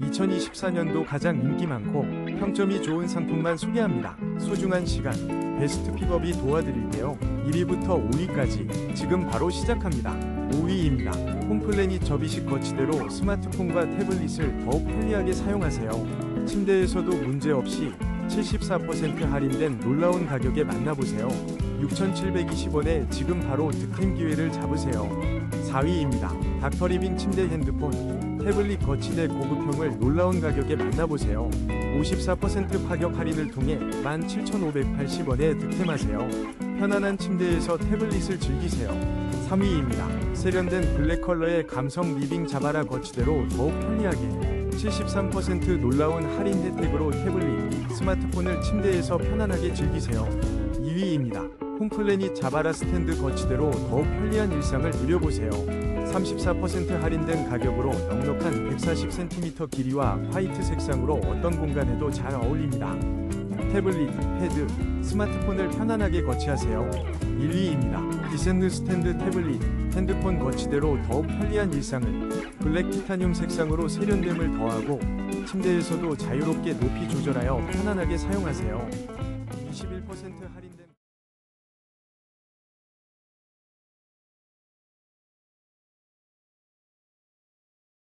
2024년도 가장 인기 많고 평점이 좋은 상품만 소개합니다. 소중한 시간, 베스트 픽업이 도와드릴게요. 1위부터 5위까지 지금 바로 시작합니다. 5위입니다. 홈플래닛 접이식 거치대로 스마트폰과 태블릿을 더욱 편리하게 사용하세요. 침대에서도 문제없이 74% 할인된 놀라운 가격에 만나보세요. 6,720원에 지금 바로 득템 기회를 잡으세요. 4위입니다. 닥터리빙 침대 핸드폰, 태블릿 거치대 고급형을 놀라운 가격에 만나보세요. 54% 파격 할인을 통해 17,580원에 득템하세요. 편안한 침대에서 태블릿을 즐기세요. 3위입니다. 세련된 블랙 컬러의 감성 리빙 자바라 거치대로 더욱 편리하게 73% 놀라운 할인 혜택으로 태블릿, 스마트폰을 침대에서 편안하게 즐기세요. 2위입니다. 홈플래닛 자바라 스탠드 거치대로 더욱 편리한 일상을 누려보세요. 34% 할인된 가격으로 넉넉한 140cm 길이와 화이트 색상으로 어떤 공간에도 잘 어울립니다. 태블릿, 패드, 스마트폰을 편안하게 거치하세요. 1위입니다. 디센드 스탠드 태블릿, 핸드폰 거치대로 더욱 편리한 일상을 블랙 티타늄 색상으로 세련됨을 더하고 침대에서도 자유롭게 높이 조절하여 편안하게 사용하세요. 21%